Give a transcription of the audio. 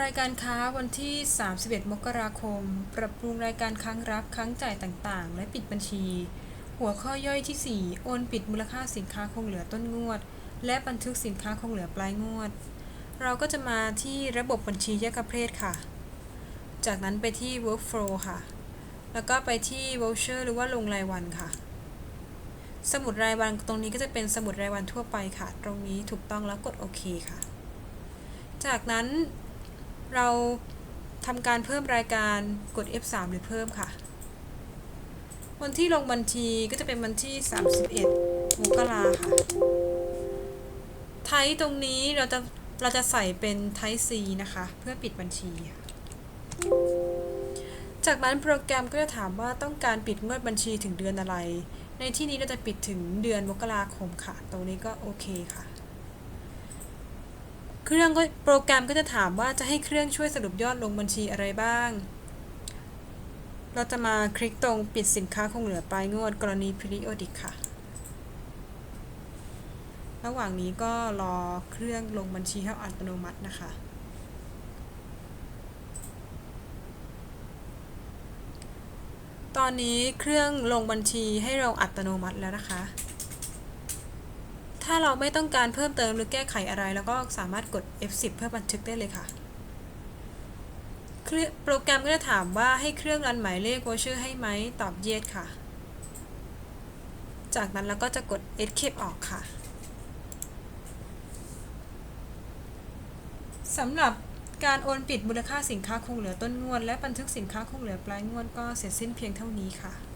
รายการค้าวันที่ 31 มกราคม ปรับปรุงรายการค้างรับค้างจ่ายต่างๆ และปิดบัญชี หัวข้อย่อยที่ 4 โอนปิดมูลค่าสินค้าคงเหลือต้นงวด และบันทึกสินค้าคงเหลือปลายงวด เราก็จะมาที่ระบบบัญชีแยกประเภทค่ะ จากนั้นไปที่ workflow ค่ะ แล้วก็ไปที่ voucher หรือว่าลงรายวันค่ะ สมุดรายวันตรงนี้ก็จะเป็นสมุดรายวันทั่วไปค่ะ ตรงนี้ถูกต้องแล้วกดโอเคค่ะ จากนั้น เราทำการเพิ่มรายการกด F3 หรือเพิ่มค่ะ วันที่ลงบัญชีก็จะเป็นวันที่ 31มกราค่ะ ไทป์ตรงนี้เราจะเราจะใส่เป็นไทป์ C นะคะ เพื่อปิดบัญชีค่ะจากนั้นโปรแกรมก็จะถามว่าต้องการปิดงวดบัญชีถึงเดือนอะไร ในที่นี้เราจะปิดถึงเดือนมกราคมค่ะ ตรงนี้ก็โอเคค่ะ เครื่องก็โปรแกรมก็จะถามว่าจะให้เครื่องช่วยสรุปยอดลงบัญชีอะไรบ้าง เราจะมาคลิกตรงปิดสินค้าคงเหลือปลายงวดกรณี periodic ค่ะ ระหว่างนี้ก็รอเครื่องลงบัญชีให้อัตโนมัตินะคะตอนนี้เครื่องลงบัญชีให้เราอัตโนมัติแล้วนะคะ ถ้าเราไม่ต้องการเพิ่มเติมหรือแก้ไขอะไร แล้วก็สามารถกด F10 เพื่อบันทึกได้เลยค่ะเครื่องโปรแกรมก็จะถามว่าให้เครื่องรันหมายเลข voucher ให้ไหม ตอบ yes ค่ะ จากนั้นเราก็จะกด escape ออกค่ะสำหรับการโอนปิดมูลค่าสินค้าคงเหลือต้นงวด และบันทึกสินค้าคงเหลือปลายงวดก็เสร็จสิ้นเพียงเท่านี้ค่ะ